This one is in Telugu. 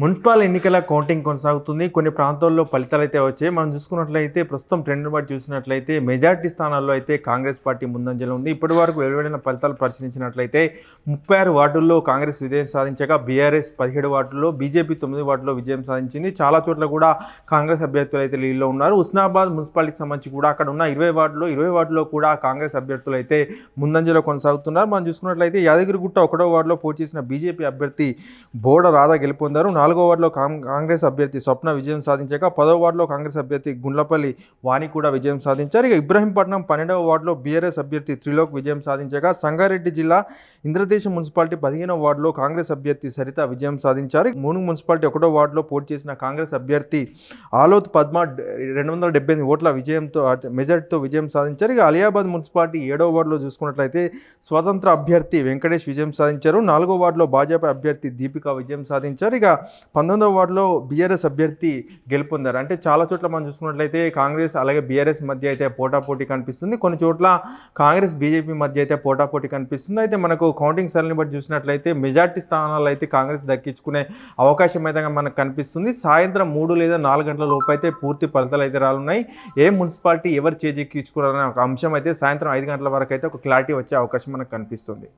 మున్సిపల్ ఎన్నికల కౌంటింగ్ కొనసాగుతుంది. కొన్ని ప్రాంతాల్లో ఫలితాలు అయితే వచ్చాయి. మనం చూసుకున్నట్లయితే ప్రస్తుతం ట్రెండ్ బట్టి చూసినట్లయితే మెజార్టీ స్థానాల్లో అయితే కాంగ్రెస్ పార్టీ ముందంజలో ఉంది. ఇప్పటి వరకు వెలువడిన ఫలితాలు పరిశీలించినట్లయితే ముప్పై ఆరు వార్డుల్లో కాంగ్రెస్ విజయం సాధించగా బీఆర్ఎస్ పదిహేడు వార్డుల్లో బీజేపీ తొమ్మిది వార్డుల్లో విజయం సాధించింది. చాలా చోట్ల కూడా కాంగ్రెస్ అభ్యర్థులు అయితే లీడ్లో ఉన్నారు. ఉస్నాబాద్ మున్సిపాలిటీకి సంబంధించి కూడా అక్కడ ఉన్న ఇరవై వార్డులో ఇరవై వార్డులో కూడా కాంగ్రెస్ అభ్యర్థులు అయితే ముందంజలో కొనసాగుతున్నారు. మనం చూసుకున్నట్లయితే యాదగిరిగుట్ట ఒకటో వార్డులో పోటీ చేసిన బీజేపీ అభ్యర్థి బోడ రాధా గెలుపొందారు. నాలుగో వార్డులో కాం- కాంగ్రెస్ అభ్యర్థి స్వప్న విజయం సాధించాక పదో వార్డులో కాంగ్రెస్ అభ్యర్థి గుండ్లపల్లి వాణి కూడా విజయం సాధించారు. ఇక ఇబ్రహీంపట్నం పన్నెండవ వార్డులో బీఆర్ఎస్ అభ్యర్థి త్రిలోక్ విజయం సాధించగా సంగారెడ్డి జిల్లా ఇంద్రదేశం మున్సిపాలిటీ పదిహేనవ వార్డులో కాంగ్రెస్ అభ్యర్థి సరిత విజయం సాధించారు. మూడు మున్సిపాలిటీ ఒకటో వార్డులో పోటీ చేసిన కాంగ్రెస్ అభ్యర్థి ఆలోత్ పద్మ రెండు వందల డెబ్బై ఎనిమిది ఓట్ల విజయంతో మెజార్టీతో విజయం సాధించారు. ఇక అలియాబాద్ మున్సిపాలిటీ ఏడవ వార్డులో చూసుకున్నట్లయితే స్వతంత్ర అభ్యర్థి వెంకటేష్ విజయం సాధించారు. నాలుగో వార్డులో భాజపా అభ్యర్థి దీపిక విజయం సాధించారు. ఇక పంతొమ్మిదవ వార్డులో బీఆర్ఎస్ అభ్యర్థి గెలుపొందారు. అంటే చాలా చోట్ల మనం చూసుకున్నట్లయితే కాంగ్రెస్ అలాగే బీఆర్ఎస్ మధ్య అయితే పోటాపోటీ కనిపిస్తుంది. కొన్ని చోట్ల కాంగ్రెస్ బీజేపీ మధ్య అయితే పోటాపోటీ కనిపిస్తుంది. అయితే మనకు కౌంటింగ్ సరళిని బట్టి చూసినట్లయితే మెజార్టీ స్థానాలు అయితే కాంగ్రెస్ దక్కించుకునే అవకాశం అయితే మనకు కనిపిస్తుంది. సాయంత్రం మూడు లేదా నాలుగు గంటల లోపు అయితే పూర్తి ఫలితాలు అయితే రానున్నాయి. ఏ మున్సిపాలిటీ ఎవరు చేజెక్కించుకున్నారనే ఒక అంశం అయితే సాయంత్రం ఐదు గంటల వరకు అయితే ఒక క్లారిటీ వచ్చే అవకాశం మనకు కనిపిస్తుంది.